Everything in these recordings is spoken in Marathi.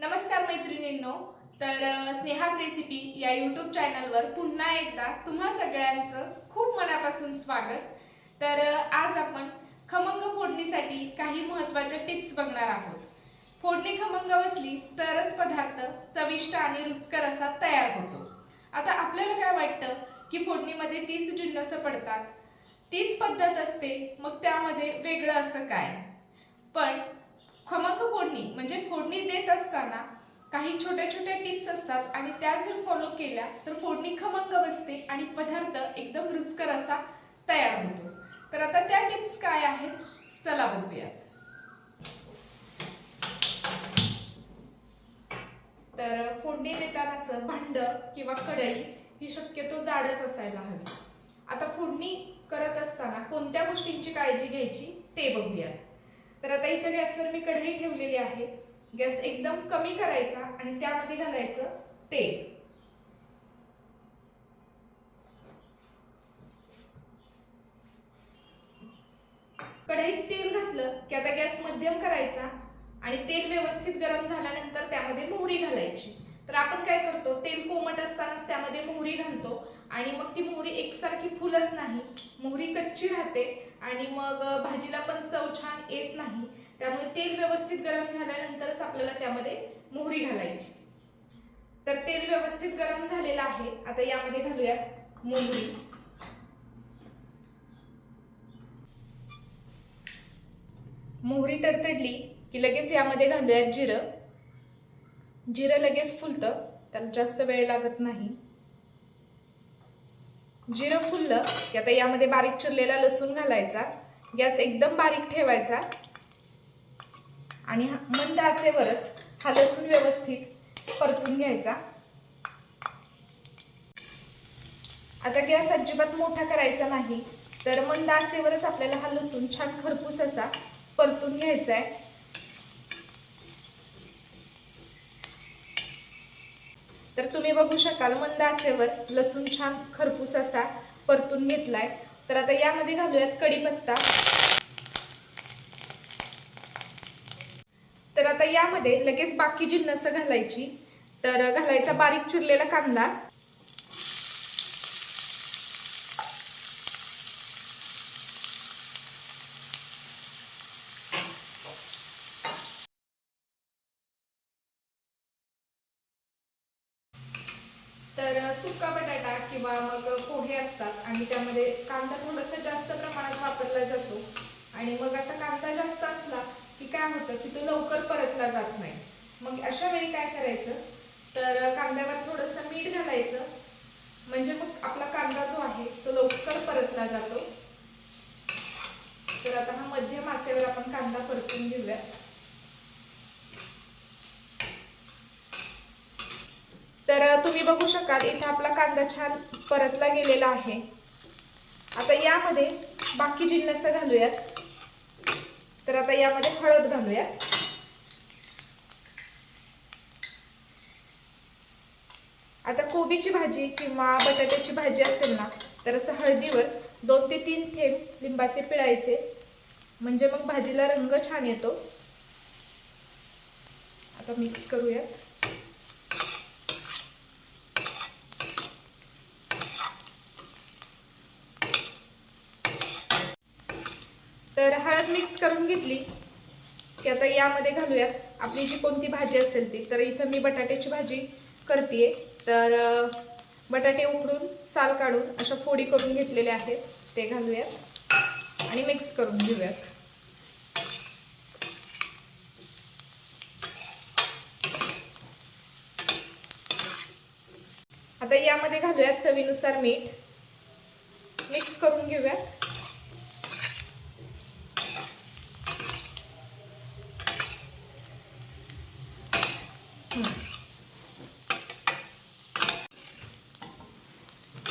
नमस्कार मैत्रिणींनो. तर स्नेहाज रेसिपी या यूट्यूब चॅनलवर पुन्हा एकदा तुम्हा सगळ्यांचं खूप मनापासून स्वागत. तर आज आपण खमंग फोडणीसाठी काही महत्त्वाच्या टिप्स बघणार आहोत. फोडणी खमंग बसली तरच पदार्थ चविष्ट आणि रुचकर असा तयार होतो. आता आपल्याला काय वाटतं की फोडणीमध्ये तीच जिन्नस पडतात? तीच पद्धत असते मग त्यामध्ये वेगळं असं काय? पण खमंग फोडणी म्हणजे फोडणी देत असताना काही छोट्या छोट्या टिप्स असतात आणि त्या जर फॉलो केल्या तर फोडणी खमंग बसते आणि पदार्थ एकदम रुचकर असा तयार होतो. तर आता त्या टिप्स काय आहेत? चला बघूयात. तर फोडणी देतानाचं भांड किंवा कढई ही शक्यतो जाडच असायला हवी. आता फोडणी करत असताना कोणत्या गोष्टींची काळजी घ्यायची ते बघूयात. तर आता इथं गॅसवर मी कढई ठेवलेली आहे. गॅस एकदम कमी करायचा आणि त्यामध्ये घालायचं तेल. कढईत तेल घातलं की आता गॅस मध्यम करायचा आणि तेल व्यवस्थित गरम झाल्यानंतर त्यामध्ये मोहरी घालायची. तर आपण काय करतो तेल कोमट असतानाच त्यामध्ये मोहरी घालतो आणि मग ती मोहरी एकसारखी फुलत नाही. मोहरी कच्ची राहते आणि मग भाजीला पण चव छान येत नाही. त्यामुळे तेल व्यवस्थित गरम झाल्यानंतरच आपल्याला त्यामध्ये मोहरी घालायची. तर तेल व्यवस्थित गरम झालेलं आहे. आता यामध्ये घालूयात मोहरी. मोहरी तडतडली की लगेच यामध्ये घालूयात जिरं. जिरं लगेच फुलतं. त्याला जास्त वेळ लागत नाही. जिरं फुललं की आता यामध्ये बारीक चिरलेला लसूण घालायचा. गॅस एकदम बारीक ठेवायचा. आणि मंद आचेवरच हा लसूण व्यवस्थित परतून घ्यायचा. आता गॅस अजिबात मोठा करायचा नाही. तर मंद आचेवरच आपल्याला हा लसूण छान खरपूस असा परतून घ्यायचा आहे तर तुम्ही बघू शकाल मंद आचेवर लसूण छान खरपूस असा परतून घेतलाय. तर आता यामध्ये घालूयात कढीपत्ता. तर आता यामध्ये लगेच बाकी जिन्नस घालायची. तर घालायचा बारीक चिरलेला कांदा. तर सुका बटाटा किंवा मग पोहे असतात आणि त्यामध्ये कांदा थोडासा जास्त प्रमाणात वापरला जातो. आणि मग असा कांदा जास्त असला की काय होतं की तो लवकर परतला जात नाही. मग अशा वेळी काय करायचं? तर कांद्यावर थोडंसं मीठ घालायचं. म्हणजे मग आपला कांदा जो आहे तो लवकर परतला जातो. तर आता हा मध्यम आचेवर आपण कांदा परतून घेऊया तर तुम्ही बघू शकाल इथे आपला कांदा छान परतला गेलेला आहे. आता यामध्ये बाकी जिन्नस घालूयात. तर आता यामध्ये हळद घालूयात. आता कोबीची भाजी किंवा बटाट्याची भाजी असेल ना तर असं हळदीवर दोन ते तीन थेंब लिंबाचे पिळायचे. म्हणजे मग भाजीला रंग छान येतो. आता मिक्स करूयात. तर हळद मिक्स करून घेतली. की आता यामध्ये घालूयात. आपली जी कोणती भाजी असेल ती. तर इथं मी बटाट्याची भाजी करते तर बटाटे उकडून साल काढून अशा फोडी करून घेतलेल्या आहेत. ते घालूयात. आणि मिक्स करून घेऊयात. आता यामध्ये घालूयात चवीनुसार मीठ. मिक्स करून घेऊयात.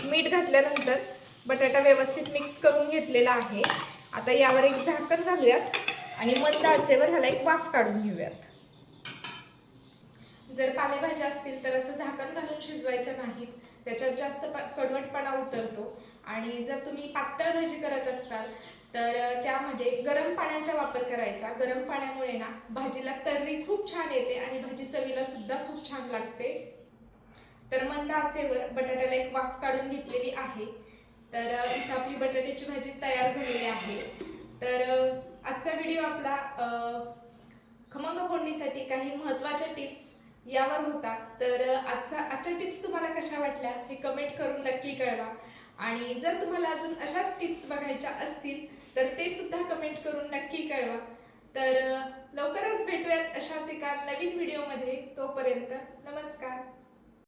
मीठ घातल्यानंतर बटाटा व्यवस्थित मिक्स करून घेतलेला आहे. आता यावर एक झाकण घालूयात आणि मंद आचेवर ह्याला एक वाफ काढून घेऊयात. जर पालेभाज्या असतील तर असं झाकण घालून शिजवायच्या नाहीत. त्याच्यात जास्त कडवटपणा उतरतो. आणि जर तुम्ही पातळ भाजी करत असाल तर त्यामध्ये गरम पाण्याचा वापर करायचा. गरम पाण्यामुळे ना भाजीला तर्री खूप छान येते आणि भाजी चवीला सुद्धा खूप छान लागते. तर मंद आचेवर बटाट्याला एक वाफ काढून घेतलेली आहे. तर इथं आपली बटाट्याची भाजी तयार झालेली आहे. तर आजचा व्हिडिओ आपला खमंग फोडणीसाठी काही महत्त्वाच्या टिप्स यावर होता. तर आजचा आजच्या टिप्स तुम्हाला कशा वाटल्या हे कमेंट करून नक्की कळवा. आणि जर तुम्हाला अजून अशाच टिप्स बघायच्या असतील तर ते सुद्धा कमेंट करून नक्की कळवा. तर लवकरच भेटूयात अशाच एका नवीन व्हिडिओमध्ये तोपर्यंत नमस्कार.